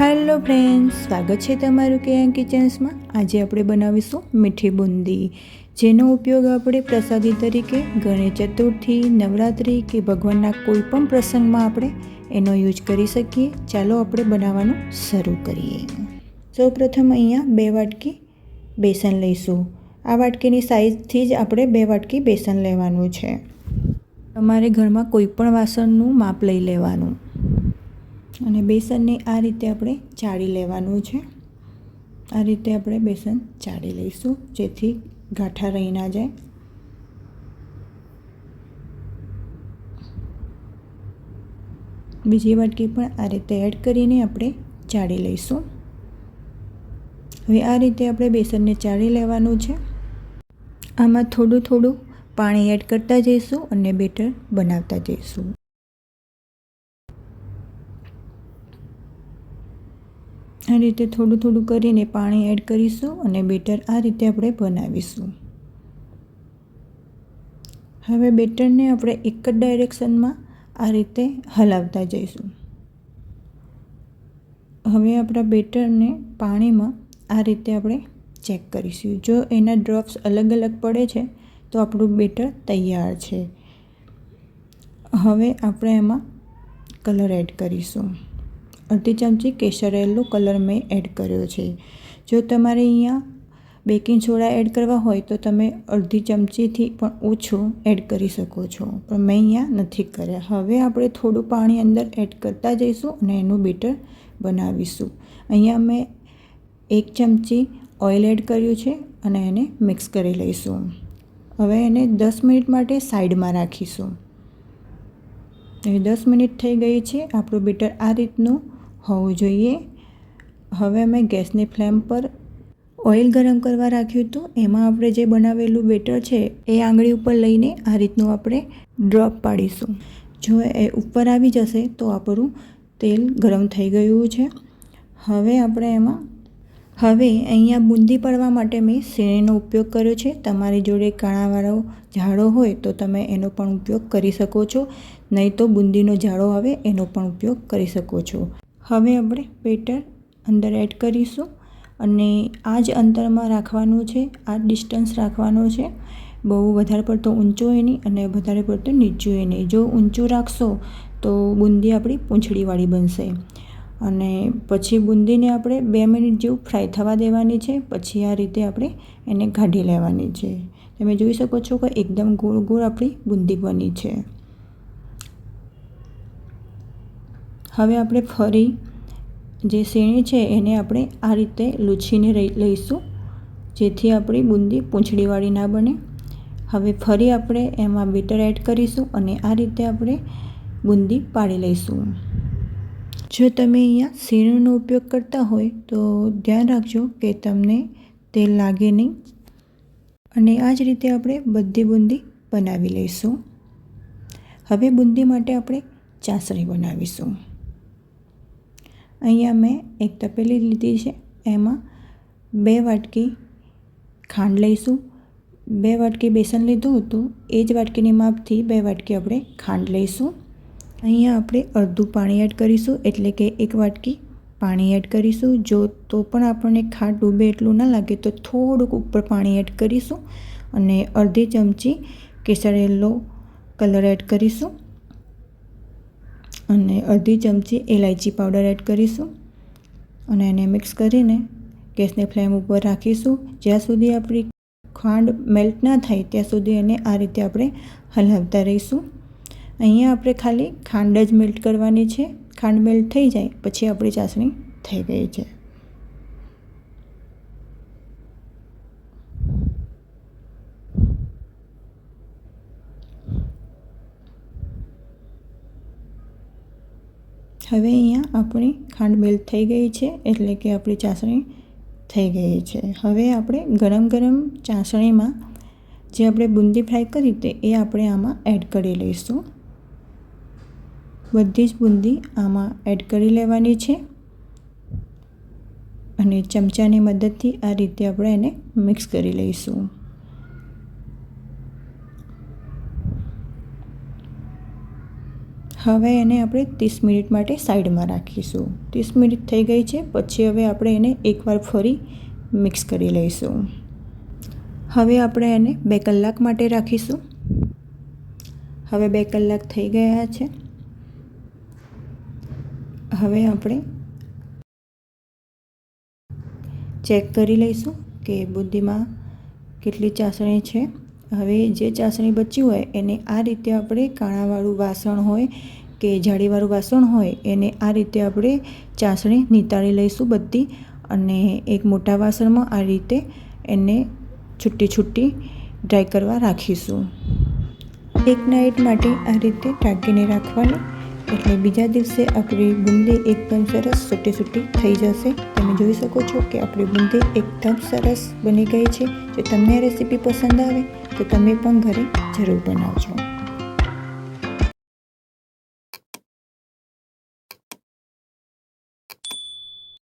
Hello friends સ્વાગત છે તમારું કે કિચન્સમાં. આજે આપણે બનાવીશું મીઠી બુંદી, જેનો ઉપયોગ આપણે પ્રસાદી તરીકે, ગણેશ ચતુર્થી, નવરાત્રિ કે ભગવાનના કોઈ પણ પ્રસંગમાં આપણે એનો યુઝ કરી શકીએ. ચાલો આપણે બનાવવાનું શરૂ કરીએ. સૌપ્રથમ અહીંયા બે વાટકી બેસન લઈશું. આ વાટકીની સાઇઝથી જ આપણે બે વાટકી બેસન લેવાનું છે. તમારે ઘરમાં કોઈ પણ વાસણનું માપ લઈ લેવાનું. અને બેસનને આ રીતે આપણે ચાળી લેવાનું છે. આ રીતે આપણે બેસન ચાળી લઈશું, જેથી ગાંઠા રહી ના જાય. બીજી વાટકી પણ આ રીતે એડ કરીને આપણે ચાળી લઈશું. હવે આ રીતે આપણે બેસનને ચાળી લેવાનું છે. આમાં થોડું થોડું પાણી એડ કરતા જઈશું અને બેટર બનાવતા જઈશું. આ રીતે થોડું થોડું કરીને પાણી એડ કરીશું અને બેટર આ રીતે આપણે બનાવીશું. હવે બેટરને આપણે એક જ ડાયરેક્શનમાં આ રીતે હલાવતા જઈશું. હવે આપણા બેટરને પાણીમાં આ રીતે આપણે ચેક કરીશું. જો એના ડ્રોપ્સ અલગ અલગ પડે છે, તો આપણું બેટર તૈયાર છે. હવે આપણે એમાં કલર એડ કરીશું. અડધી ચમચી કેસર યલો કલર મેં એડ કર્યો છે. જો તમારે અહીંયા બેકિંગ સોડા એડ કરવા હોય તો તમે અડધી ચમચીથી પણ ઓછું એડ કરી શકો છો. પણ મેં અહીંયા નથી કર્યા. હવે આપણે થોડું પાણી અંદર એડ કરતા જઈશું અને એનું બેટર બનાવીશું. અહીંયા મેં એક ચમચી ઓઇલ એડ કર્યું છે અને એને મિક્સ કરી લઈશું. હવે એને દસ મિનિટ માટે સાઈડમાં રાખીશું. એ દસ મિનિટ થઈ ગઈ છે. આપણું બેટર આ રીતનું હોવું જોઈએ. હવે મેં ગેસની ફ્લેમ પર ઓઇલ ગરમ કરવા રાખ્યું હતું. એમાં આપણે જે બનાવેલું બેટર છે એ આંગળી ઉપર લઈને આ રીતનું આપણે ડ્રોપ પાડીશું. જો એ ઉપર આવી જશે તો આપણું તેલ ગરમ થઈ ગયું છે. હવે આપણે એમાં, હવે અહીંયા બુંદી પડવા માટે મેં શેણીનો ઉપયોગ કર્યો છે. તમારી જોડે કાણાવાળો ઝાડો હોય તો તમે એનો પણ ઉપયોગ કરી શકો છો. નહીં તો બુંદીનો ઝાડો આવે એનો પણ ઉપયોગ કરી શકો છો. હવે આપણે બેટર અંદર એડ કરીશું અને આ જ અંતરમાં રાખવાનું છે, આ ડિસ્ટન્સ રાખવાનો છે. બહુ વધારે પડતો ઊંચો એ નહીં અને વધારે પડતો નીચું એ નહીં. જો ઊંચું રાખશો તો બુંદી આપણી પૂંછડીવાળી બનશે. અને પછી બુંદીને આપણે બે મિનિટ જેવું ફ્રાય થવા દેવાની છે, પછી આ રીતે આપણે એને કાઢી લેવાની છે. તમે જોઈ શકો છો કે એકદમ ગોળ ગોળ આપણી બુંદી બની છે. હવે આપણે ફરી જે શેણી છે એને આપણે આ રીતે લૂછીને લઈશું, જેથી આપણી બુંદી પૂંછડીવાળી ના બને. હવે ફરી આપણે એમાં બેટર એડ કરીશું અને આ રીતે આપણે બુંદી પાડી લઈશું. જો તમે અહીંયા શેણીનો ઉપયોગ કરતા હોય તો ધ્યાન રાખજો કે તમને તેલ લાગે નહીં. અને આ જ રીતે આપણે બધી બુંદી બનાવી લઈશું. હવે બુંદી માટે આપણે ચાસણી બનાવીશું. અહીંયા મેં એક તપેલી લીધી છે. એમાં બે વાટકી ખાંડ લઈશું. બે વાટકી બેસન લીધું હતું. એ જ વાટકીની માપથી બે વાટકી આપણે ખાંડ લઈશું. અહીંયા આપણે અડધું પાણી એડ કરીશું, એટલે કે એક વાટકી પાણી એડ કરીશું. જો તો પણ આપણને ખાંડ ડૂબે એટલું ના લાગે, તો થોડુંક ઉપર પાણી એડ કરીશું અને અડધી ચમચી કેસર યલો કલર એડ કરીશું. અને અડધી ચમચી ઇલાયચી પાવડર એડ કરીશું અને એને મિક્સ કરીને ગેસની ફ્લેમ ઉપર રાખીશું. જ્યાં સુધી આપણી ખાંડ મેલ્ટ ના થાય, ત્યાં સુધી એને આ રીતે આપણે હલાવતા રહીશું. અહીંયા આપણે ખાલી ખાંડ જ મેલ્ટ કરવાની છે. ખાંડ મેલ્ટ થઈ જાય, પછી આપણી ચાસણી થઈ ગઈ છે. હવે અહીંયા આપણી ખાંડ મેલ્ટ થઈ ગઈ છે, એટલે કે આપણી ચાસણી થઈ ગઈ છે. હવે આપણે ગરમ ગરમ ચાસણીમાં જે આપણે બુંદી ફ્રાય કરી તે એ આપણે આમાં એડ કરી લઈશું. બધી જ બુંદી આમાં એડ કરી લેવાની છે અને ચમચાની મદદથી આ રીતે આપણે એને મિક્સ કરી લઈશું. હવે એને આપણે ત્રીસ મિનિટ માટે સાઈડમાં રાખીશું. ત્રીસ મિનિટ થઈ ગઈ છે, પછી હવે આપણે એને એકવાર ફરી મિક્સ કરી લઈશું. હવે આપણે એને બે કલાક માટે રાખીશું. હવે બે કલાક થઈ ગયા છે. હવે આપણે ચેક કરી લઈશું કે બુદ્ધિમાં કેટલી ચાસણી છે. હવે જે ચાસણી બચી હોય એને આ રીતે આપણે કાણાવાળું વાસણ હોય કે જાળીવાળું વાસણ હોય એને આ રીતે આપણે ચાસણી નીતાળી લઈશું બધી અને એક મોટા વાસણમાં આ રીતે એને છૂટી છૂટી ડ્રાય કરવા રાખીશું. એક નાઇટ માટે આ રીતે ટાંકીને રાખવાનું એટલે બીજા દિવસે આપણી બુંદી એકદમ સરસ સૂટી સૂટી થઈ જશે. તમે જોઈ શકો છો કે આપણી બુંદી એકદમ સરસ બની ગઈ છે. જો તમને રેસીપી પસંદ આવે તો તમે પણ ઘરે જરૂર બનાવજો.